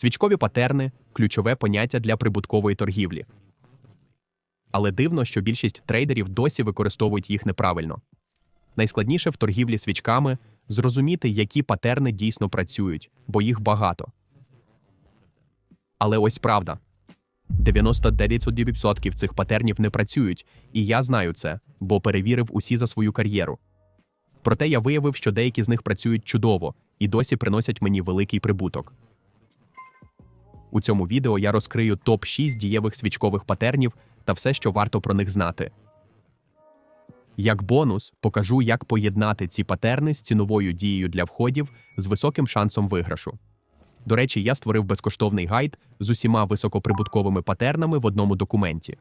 Свічкові патерни ключове поняття для прибуткової торгівлі. Але дивно, що більшість трейдерів досі використовують їх неправильно. Найскладніше в торгівлі свічками зрозуміти, які патерни дійсно працюють, бо їх багато. Але ось правда: 99% цих патернів не працюють, і я знаю це, бо перевірив усі за свою кар'єру. Проте я виявив, що деякі з них працюють чудово і досі приносять мені великий прибуток. У цьому відео я розкрию топ 6 дієвих свічкових патернів та все, що варто про них знати. Як бонус, покажу, як поєднати ці патерни з ціновою дією для входів з високим шансом виграшу. До речі, я створив безкоштовний гайд з усіма високоприбутковими патернами в одному документі.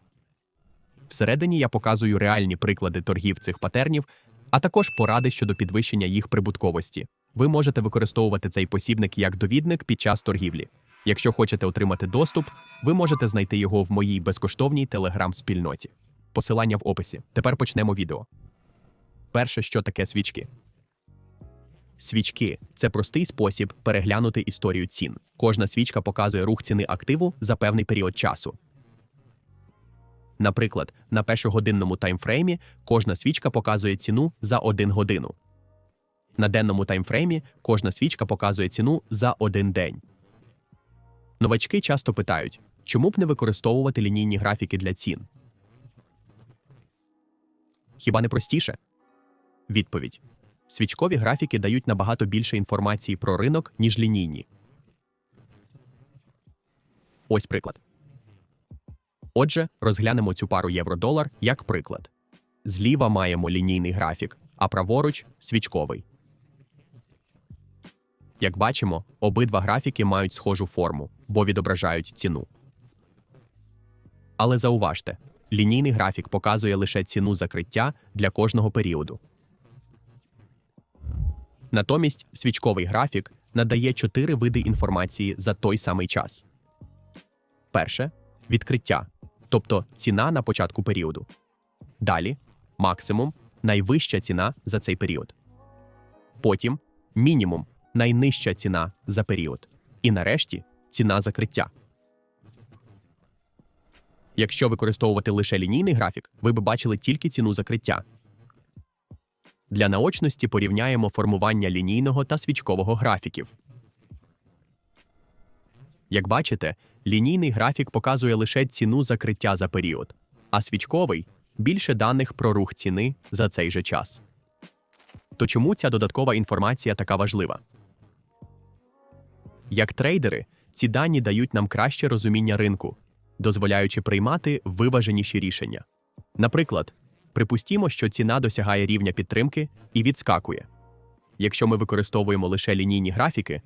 Всередині я показую реальні приклади торгів цих патернів, а також поради щодо підвищення їх прибутковості. Ви можете використовувати цей посібник як довідник під час торгівлі. Якщо хочете отримати доступ, ви можете знайти його в моїй безкоштовній телеграм-спільноті. Посилання в описі. Тепер почнемо відео. Перше, що таке свічки. Свічки це простий спосіб переглянути історію цін. Кожна свічка показує рух ціни активу за певний період часу. Наприклад, на першогодинному таймфреймі кожна свічка показує ціну за 1 годину. На денному таймфреймі кожна свічка показує ціну за один день. Новачки часто питають, чому б не використовувати лінійні графіки для цін? Хіба не простіше? Відповідь: свічкові графіки дають набагато більше інформації про ринок, ніж лінійні. Ось приклад. Отже, розглянемо цю пару євро-долар як приклад. Зліва маємо лінійний графік, а праворуч свічковий. Як бачимо, обидва графіки мають схожу форму, бо відображають ціну. Але зауважте, лінійний графік показує лише ціну закриття для кожного періоду. Натомість свічковий графік надає чотири види інформації за той самий час. Перше відкриття, тобто ціна на початку періоду. Далі максимум найвища ціна за цей період. Потім мінімум найнижча ціна за період. І нарешті ціна закриття. Якщо використовувати лише лінійний графік, ви б бачили тільки ціну закриття. Для наочності порівняємо формування лінійного та свічкового графіків. Як бачите, лінійний графік показує лише ціну закриття за період, а свічковий більше даних про рух ціни за цей же час. То чому ця додаткова інформація така важлива? Як трейдери, ці дані дають нам краще розуміння ринку, дозволяючи приймати виваженіші рішення. Наприклад, припустімо, що ціна досягає рівня підтримки і відскакує. Якщо ми використовуємо лише лінійні графіки,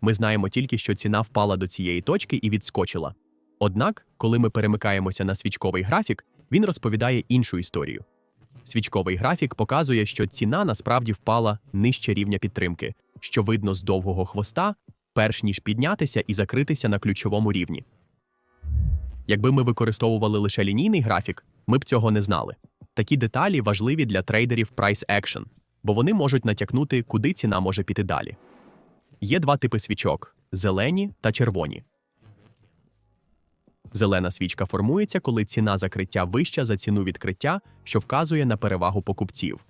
ми знаємо тільки, що ціна впала до цієї точки і відскочила. Однак, коли ми перемикаємося на свічковий графік, він розповідає іншу історію. Свічковий графік показує, що ціна насправді впала нижче рівня підтримки, що видно з довгого хвоста, перш ніж піднятися і закритися на ключовому рівні. Якби ми використовували лише лінійний графік, ми б цього не знали. Такі деталі важливі для трейдерів Price Action, бо вони можуть натякнути, куди ціна може піти далі. Є два типи свічок зелені та червоні. Зелена свічка формується, коли ціна закриття вища за ціну відкриття, що вказує на перевагу покупців.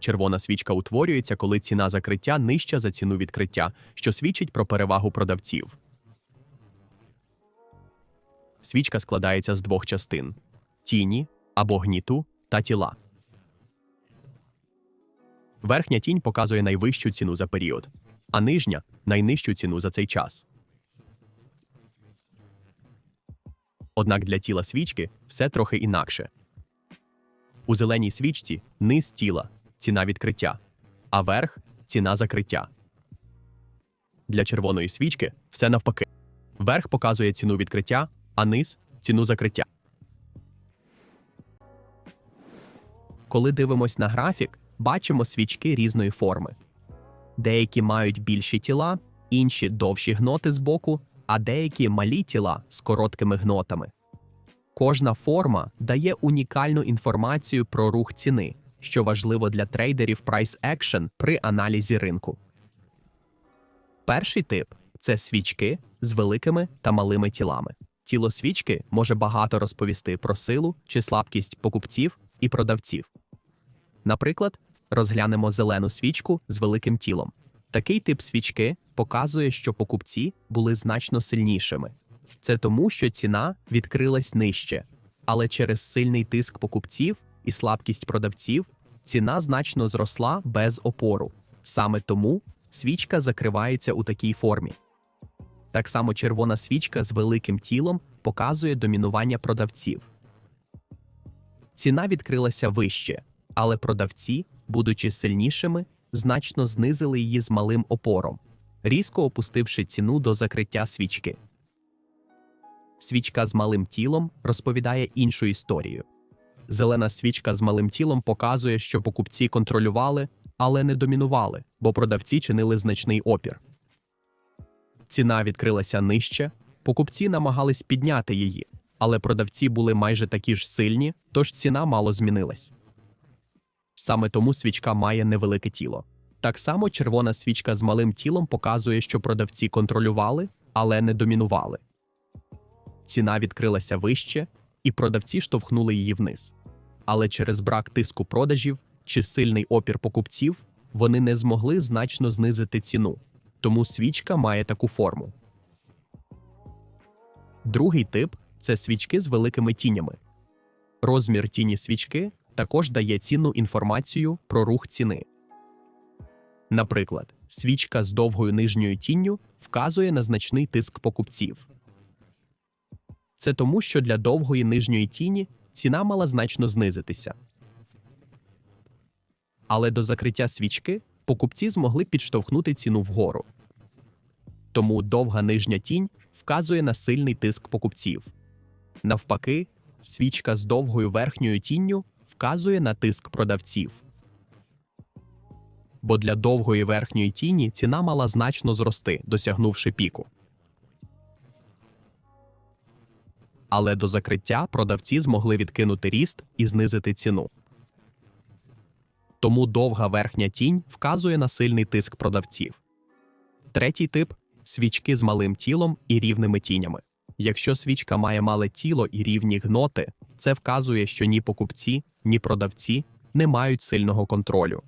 Червона свічка утворюється, коли ціна закриття нижча за ціну відкриття, що свідчить про перевагу продавців. Свічка складається з двох частин: тіні або гніту та тіла. Верхня тінь показує найвищу ціну за період, а нижня найнижчу ціну за цей час. Однак для тіла свічки все трохи інакше. У зеленій свічці низ тіла ціна відкриття, а верх ціна закриття. Для червоної свічки все навпаки. Верх показує ціну відкриття, а низ ціну закриття. Коли дивимось на графік, бачимо свічки різної форми. Деякі мають більші тіла, інші довші гноти збоку, а деякі малі тіла з короткими гнотами. Кожна форма дає унікальну інформацію про рух ціни, що важливо для трейдерів Price Action при аналізі ринку. Перший тип це свічки з великими та малими тілами. Тіло свічки може багато розповісти про силу чи слабкість покупців і продавців. Наприклад, розглянемо зелену свічку з великим тілом. Такий тип свічки показує, що покупці були значно сильнішими. Це тому, що ціна відкрилась нижче, але через сильний тиск покупців і слабкість продавців ціна значно зросла без опору. Саме тому свічка закривається у такій формі. Так само червона свічка з великим тілом показує домінування продавців. Ціна відкрилася вище, але продавці, будучи сильнішими, значно знизили її з малим опором, різко опустивши ціну до закриття свічки. Свічка з малим тілом розповідає іншу історію. Зелена свічка з малим тілом показує, що покупці контролювали, але не домінували, бо продавці чинили значний опір. Ціна відкрилася нижче, покупці намагались підняти її, але продавці були майже такі ж сильні, тож ціна мало змінилась. Саме тому свічка має невелике тіло. Так само червона свічка з малим тілом показує, що продавці контролювали, але не домінували. Ціна відкрилася вище, і продавці штовхнули її вниз. Але через брак тиску продажів чи сильний опір покупців вони не змогли значно знизити ціну, тому свічка має таку форму. Другий тип це свічки з великими тінями. Розмір тіні свічки також дає цінну інформацію про рух ціни. Наприклад, свічка з довгою нижньою тінню вказує на значний тиск покупців. Це тому, що для довгої нижньої тіні ціна мала значно знизитися. Але до закриття свічки покупці змогли підштовхнути ціну вгору. Тому довга нижня тінь вказує на сильний тиск покупців. Навпаки, свічка з довгою верхньою тінню вказує на тиск продавців. Бо для довгої верхньої тіні ціна мала значно зрости, досягнувши піку. Але до закриття продавці змогли відкинути ріст і знизити ціну. Тому довга верхня тінь вказує на сильний тиск продавців. Третій тип свічки з малим тілом і рівними тінями. Якщо свічка має мале тіло і рівні гноти, це вказує, що ні покупці, ні продавці не мають сильного контролю.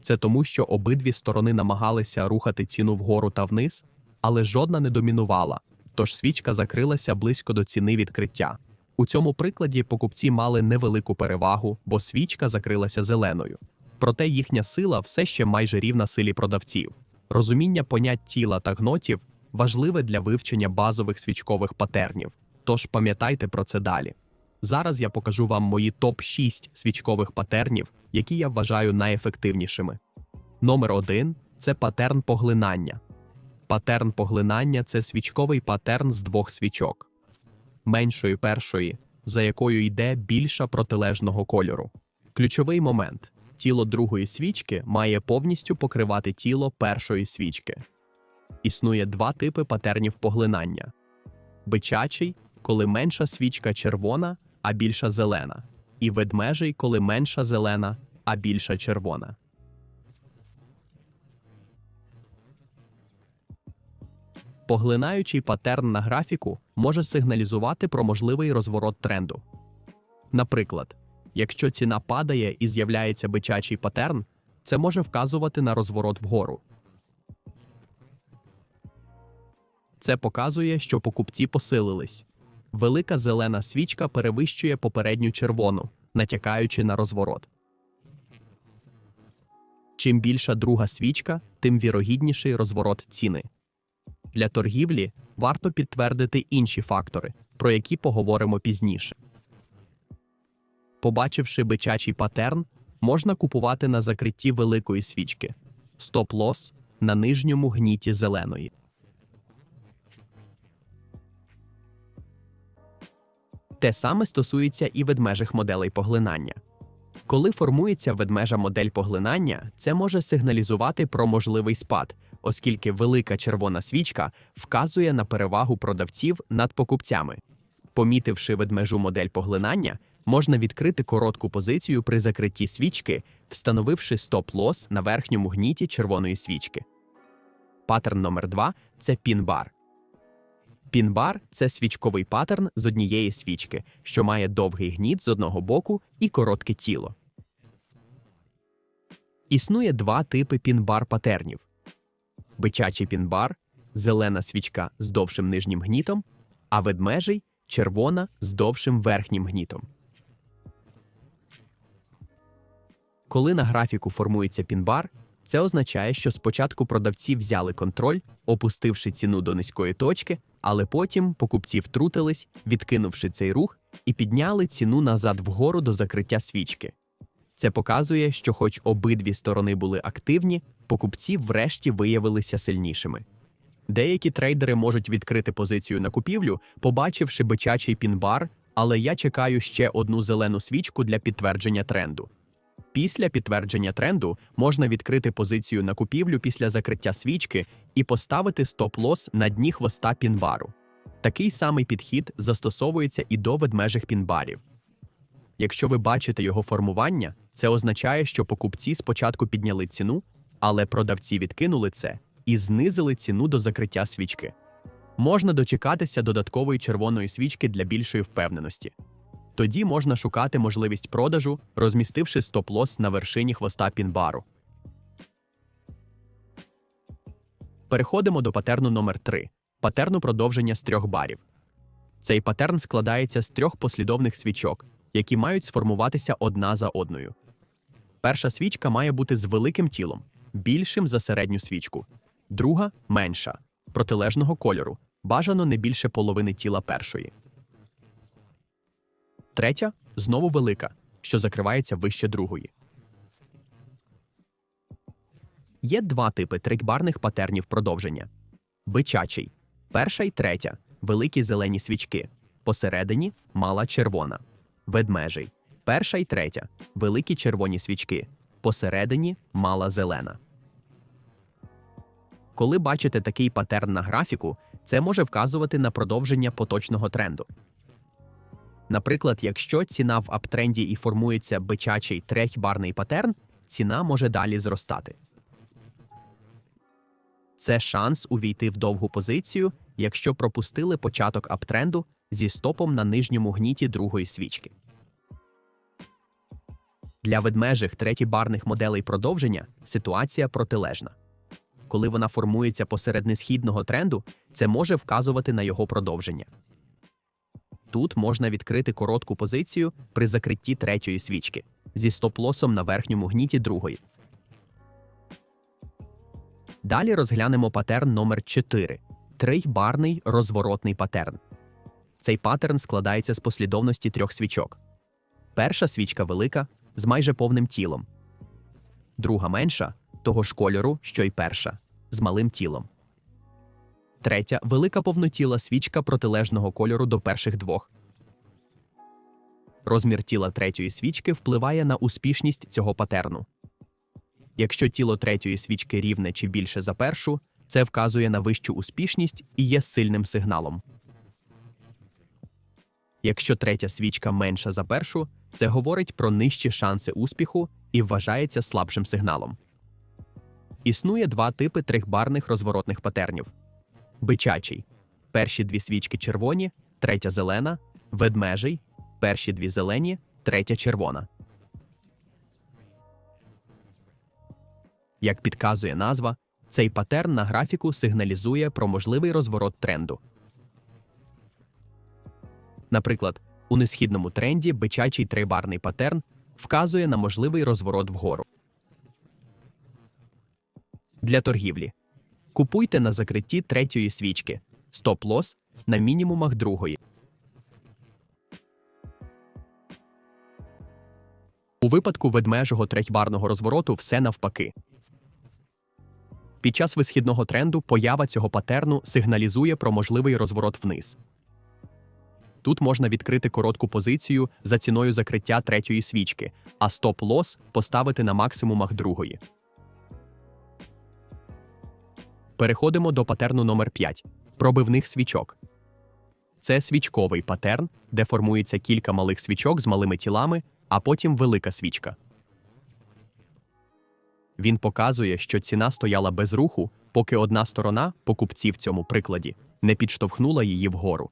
Це тому, що обидві сторони намагалися рухати ціну вгору та вниз, але жодна не домінувала, тож свічка закрилася близько до ціни відкриття. У цьому прикладі покупці мали невелику перевагу, бо свічка закрилася зеленою. Проте їхня сила все ще майже рівна силі продавців. Розуміння понять тіла та гнотів важливе для вивчення базових свічкових патернів. Тож пам'ятайте про це далі. Зараз я покажу вам мої топ-6 свічкових патернів, які я вважаю найефективнішими. Номер 1 це патерн поглинання. Патерн поглинання це свічковий патерн з двох свічок, меншої першої, за якою йде більша протилежного кольору. Ключовий момент: тіло другої свічки має повністю покривати тіло першої свічки. Існує два типи патернів поглинання: бичачий, коли менша свічка червона, а більша зелена, і ведмежий, коли менша зелена, а більша червона. Поглинаючий патерн на графіку може сигналізувати про можливий розворот тренду. Наприклад, якщо ціна падає і з'являється бичачий патерн, це може вказувати на розворот вгору. Це показує, що покупці посилились. Велика зелена свічка перевищує попередню червону, натякаючи на розворот. Чим більша друга свічка, тим вірогідніший розворот ціни. Для торгівлі варто підтвердити інші фактори, про які поговоримо пізніше. Побачивши бичачий патерн, можна купувати на закритті великої свічки стоп-лос на нижньому гніті зеленої. Те саме стосується і ведмежих моделей поглинання. Коли формується ведмежа модель поглинання, це може сигналізувати про можливий спад, оскільки велика червона свічка вказує на перевагу продавців над покупцями. Помітивши ведмежу модель поглинання, можна відкрити коротку позицію при закритті свічки, встановивши стоп-лос на верхньому гніті червоної свічки. Паттерн номер 2 це пін-бар. Пін-бар це свічковий паттерн з однієї свічки, що має довгий гніт з одного боку і коротке тіло. Існує два типи пін-бар патернів: бичачий пін-бар зелена свічка з довшим нижнім гнітом, а ведмежий червона з довшим верхнім гнітом. Коли на графіку формується пін-бар, це означає, що спочатку продавці взяли контроль, опустивши ціну до низької точки, але потім покупці втрутились, відкинувши цей рух, і підняли ціну назад вгору до закриття свічки. Це показує, що, хоч обидві сторони були активні, покупці врешті виявилися сильнішими. Деякі трейдери можуть відкрити позицію на купівлю, побачивши бичачий пін-бар, але я чекаю ще одну зелену свічку для підтвердження тренду. Після підтвердження тренду можна відкрити позицію на купівлю після закриття свічки і поставити стоп-лос на дні хвоста пінбару. Такий самий підхід застосовується і до ведмежих пінбарів. Якщо ви бачите його формування, це означає, що покупці спочатку підняли ціну, але продавці відкинули це і знизили ціну до закриття свічки. Можна дочекатися додаткової червоної свічки для більшої впевненості. Тоді можна шукати можливість продажу, розмістивши стоп-лос на вершині хвоста пінбару. Переходимо до патерну номер 3 патерну продовження з трьох барів. Цей патерн складається з трьох послідовних свічок, які мають сформуватися одна за одною. Перша свічка має бути з великим тілом, більшим за середню свічку, друга менша, протилежного кольору, бажано не більше половини тіла першої. Третя знову велика, що закривається вище другої. Є два типи трикбарних патернів продовження: бичачий, перша й третя великі зелені свічки. Посередині мала червона, ведмежий, перша й третя великі червоні свічки. Посередині мала зелена. Коли бачите такий патерн на графіку, це може вказувати на продовження поточного тренду. Наприклад, якщо ціна в аптренді і формується бичачий трехбарний патерн, ціна може далі зростати. Це шанс увійти в довгу позицію, якщо пропустили початок аптренду зі стопом на нижньому гніті другої свічки. Для ведмежих третібарних моделей продовження ситуація протилежна. Коли вона формується посеред несхідного тренду, це може вказувати на його продовження. Тут можна відкрити коротку позицію при закритті третьої свічки зі стоп-лосом на верхньому гніті другої. Далі розглянемо патерн номер 4 трийбарний розворотний патерн. Цей паттерн складається з послідовності трьох свічок. Перша свічка велика з майже повним тілом, друга менша того ж кольору, що й перша, з малим тілом. Третя велика повнотіла свічка протилежного кольору до перших двох. Розмір тіла третьої свічки впливає на успішність цього патерну. Якщо тіло третьої свічки рівне чи більше за першу, це вказує на вищу успішність і є сильним сигналом. Якщо третя свічка менша за першу, це говорить про нижчі шанси успіху і вважається слабшим сигналом. Існує два типи трихбарних розворотних патернів бичачий. Перші дві свічки червоні, третя зелена, ведмежий, перші дві зелені, третя червона. Як підказує назва, цей патерн на графіку сигналізує про можливий розворот тренду. Наприклад, у несхідному тренді бичачий трейбарний патерн вказує на можливий розворот вгору. Для торгівлі Купуйте на закритті третьої свічки. Стоп-лос на мінімумах другої. У випадку ведмежого трехбарного розвороту все навпаки. Під час висхідного тренду поява цього патерну сигналізує про можливий розворот вниз. Тут можна відкрити коротку позицію за ціною закриття третьої свічки, а стоп-лос поставити на максимумах другої. Переходимо до патерну номер 5 пробивних свічок. Це свічковий патерн, де формується кілька малих свічок з малими тілами, а потім велика свічка. Він показує, що ціна стояла без руху, поки одна сторона, покупці в цьому прикладі, не підштовхнула її вгору.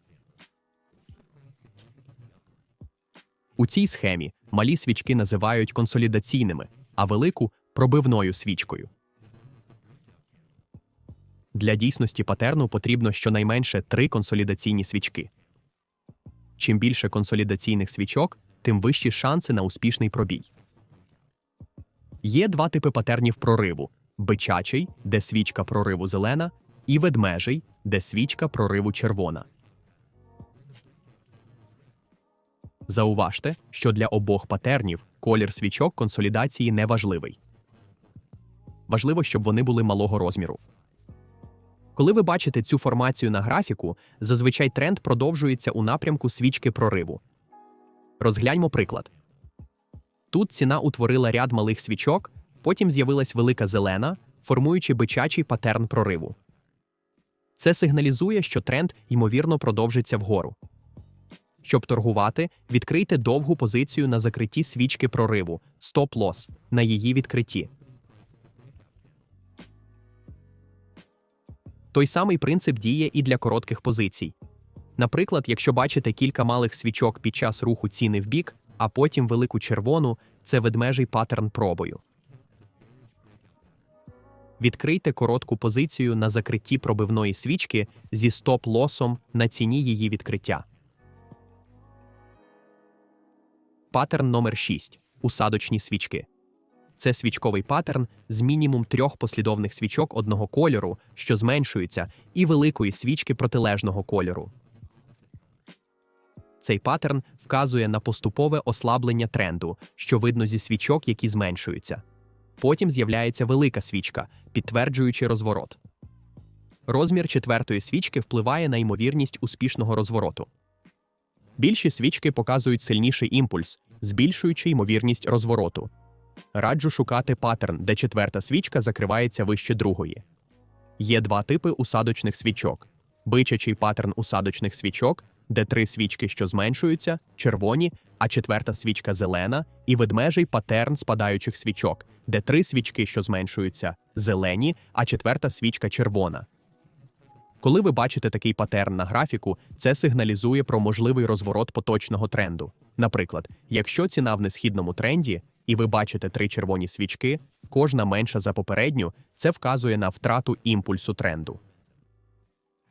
У цій схемі малі свічки називають консолідаційними, а велику пробивною свічкою. Для дійсності патерну потрібно щонайменше три консолідаційні свічки. Чим більше консолідаційних свічок, тим вищі шанси на успішний пробій. Є два типи патернів прориву: бичачий, де свічка прориву зелена, і ведмежий, де свічка прориву червона. Зауважте, що для обох патернів колір свічок консолідації не важливий. Важливо, щоб вони були малого розміру. Коли ви бачите цю формацію на графіку, зазвичай тренд продовжується у напрямку свічки прориву. Розгляньмо приклад. Тут ціна утворила ряд малих свічок, потім з'явилась велика зелена, формуючи бичачий патерн прориву. Це сигналізує, що тренд, ймовірно, продовжиться вгору. Щоб торгувати, відкрийте довгу позицію на закритті свічки прориву стоп-лосс на її відкритті. Той самий принцип діє і для коротких позицій. Наприклад, якщо бачите кілька малих свічок під час руху ціни в бік, а потім велику червону це ведмежий паттерн пробою. Відкрийте коротку позицію на закритті пробивної свічки зі стоп-лосом на ціні її відкриття. Паттерн номер 6 усадочні свічки. Це свічковий паттерн з мінімум трьох послідовних свічок одного кольору, що зменшується, і великої свічки протилежного кольору. Цей паттерн вказує на поступове ослаблення тренду, що видно зі свічок, які зменшуються. Потім з'являється велика свічка, підтверджуючи розворот. Розмір четвертої свічки впливає на ймовірність успішного розвороту. Більші свічки показують сильніший імпульс, збільшуючи ймовірність розвороту. Раджу шукати паттерн, де четверта свічка закривається вище другої. Є два типи усадочних свічок: бичачий паттерн усадочних свічок, де три свічки, що зменшуються, червоні, а четверта свічка зелена, і ведмежий паттерн спадаючих свічок, де три свічки, що зменшуються, зелені, а четверта свічка червона. Коли ви бачите такий паттерн на графіку, це сигналізує про можливий розворот поточного тренду. Наприклад, якщо ціна в несхідному тренді, і ви бачите три червоні свічки, кожна менша за попередню, це вказує на втрату імпульсу тренду.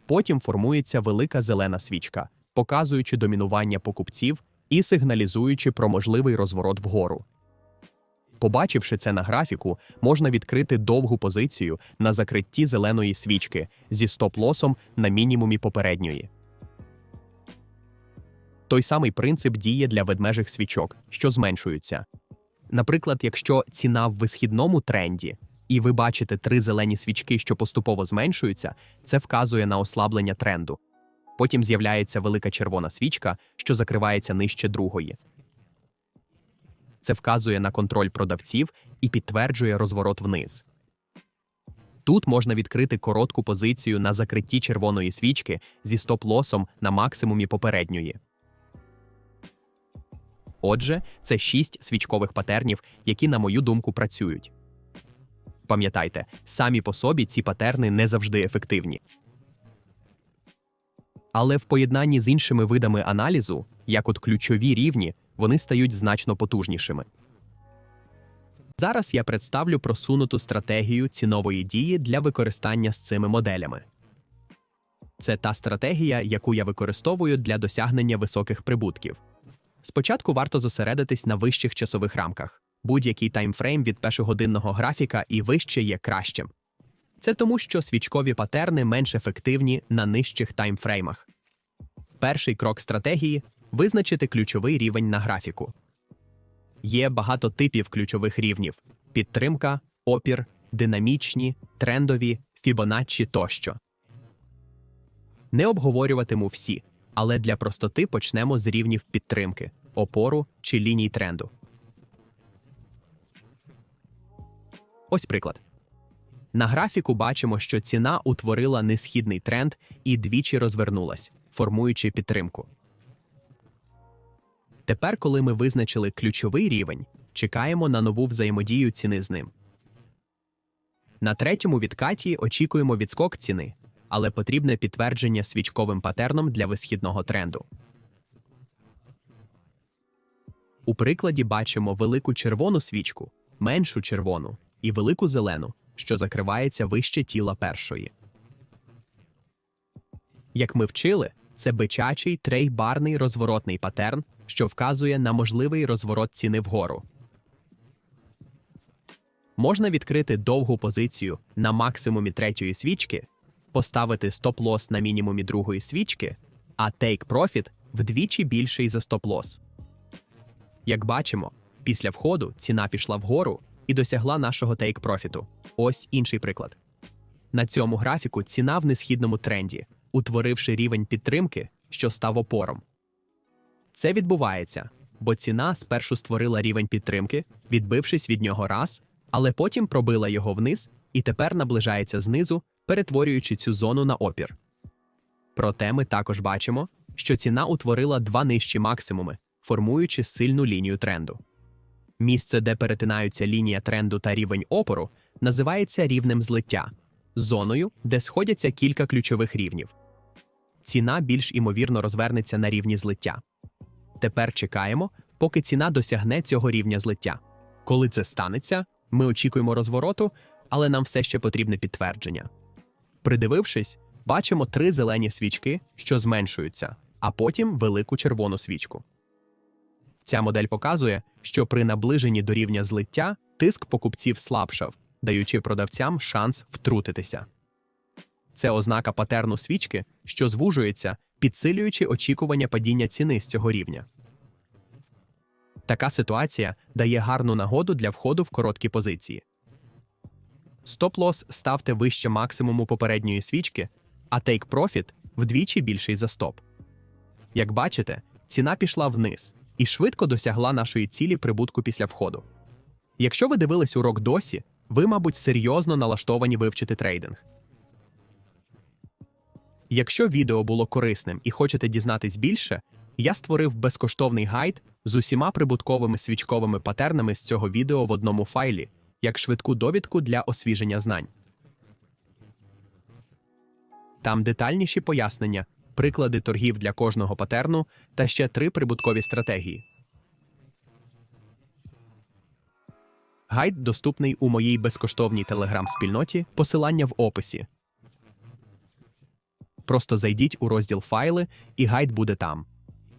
Потім формується велика зелена свічка, показуючи домінування покупців і сигналізуючи про можливий розворот вгору. Побачивши це на графіку, можна відкрити довгу позицію на закритті зеленої свічки зі стоп-лосом на мінімумі попередньої. Той самий принцип діє для ведмежих свічок, що зменшуються. Наприклад, якщо ціна в висхідному тренді, і ви бачите три зелені свічки, що поступово зменшуються, це вказує на ослаблення тренду. Потім з'являється велика червона свічка, що закривається нижче другої. Це вказує на контроль продавців і підтверджує розворот вниз. Тут можна відкрити коротку позицію на закритті червоної свічки зі стоп-лосом на максимумі попередньої. Отже, це шість свічкових патернів, які, на мою думку, працюють. Пам'ятайте, самі по собі ці патерни не завжди ефективні. Але в поєднанні з іншими видами аналізу, як от ключові рівні, вони стають значно потужнішими. Зараз я представлю просунуту стратегію цінової дії для використання з цими моделями. Це та стратегія, яку я використовую для досягнення високих прибутків. Спочатку варто зосередитись на вищих часових рамках. Будь-який таймфрейм від першогодинного графіка і вище є кращим. Це тому, що свічкові патерни менш ефективні на нижчих таймфреймах. Перший крок стратегії визначити ключовий рівень на графіку. Є багато типів ключових рівнів: підтримка, опір, динамічні, трендові, фібоначчі тощо. Не обговорюватиму всі, але для простоти почнемо з рівнів підтримки, опору чи ліній тренду. Ось приклад. На графіку бачимо, що ціна утворила несхідний тренд і двічі розвернулась, формуючи підтримку. Тепер, коли ми визначили ключовий рівень, чекаємо на нову взаємодію ціни з ним. На третьому відкаті очікуємо відскок ціни, але потрібне підтвердження свічковим патерном для висхідного тренду. У прикладі бачимо велику червону свічку, меншу червону і велику зелену, що закривається вище тіла першої. Як ми вчили, це бичачий трейбарний розворотний патерн, що вказує на можливий розворот ціни вгору. Можна відкрити довгу позицію на максимумі третьої свічки, поставити стоп-лос на мінімумі другої свічки, а take profit вдвічі більший за стоп-лос. Як бачимо, після входу ціна пішла вгору і досягла нашого take профіту. Ось інший приклад. На цьому графіку ціна в несхідному тренді, утворивши рівень підтримки, що став опором. Це відбувається, бо ціна спершу створила рівень підтримки, відбившись від нього раз, але потім пробила його вниз і тепер наближається знизу, перетворюючи цю зону на опір. Проте ми також бачимо, що ціна утворила два нижчі максимуми, формуючи сильну лінію тренду. Місце, де перетинаються лінія тренду та рівень опору, називається рівнем злиття, зоною, де сходяться кілька ключових рівнів. Ціна більш імовірно розвернеться на рівні злиття. Тепер чекаємо, поки ціна досягне цього рівня злиття. Коли це станеться, ми очікуємо розвороту, але нам все ще потрібне підтвердження. Придивившись, бачимо три зелені свічки, що зменшуються, а потім велику червону свічку. Ця модель показує, що при наближенні до рівня злиття тиск покупців слабшав, даючи продавцям шанс втрутитися. Це ознака патерну свічки, що звужується, підсилюючи очікування падіння ціни з цього рівня. Така ситуація дає гарну нагоду для входу в короткі позиції. Стоп-лос ставте вище максимуму попередньої свічки, а take profit вдвічі більший за стоп. Як бачите, ціна пішла вниз і швидко досягла нашої цілі прибутку після входу. Якщо ви дивились урок досі, ви, мабуть, серйозно налаштовані вивчити трейдинг. Якщо відео було корисним і хочете дізнатись більше, я створив безкоштовний гайд з усіма прибутковими свічковими патернами з цього відео в одному файлі, як швидку довідку для освіження знань. Там детальніші пояснення, приклади торгів для кожного патерну та ще три прибуткові стратегії. Гайд доступний у моїй безкоштовній телеграм-спільноті, посилання в описі. Просто зайдіть у розділ файли, і гайд буде там.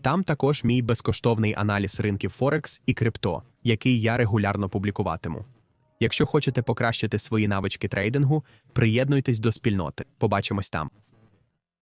Там також мій безкоштовний аналіз ринків Форекс і крипто, який я регулярно публікуватиму. Якщо хочете покращити свої навички трейдингу, приєднуйтесь до спільноти. Побачимось там.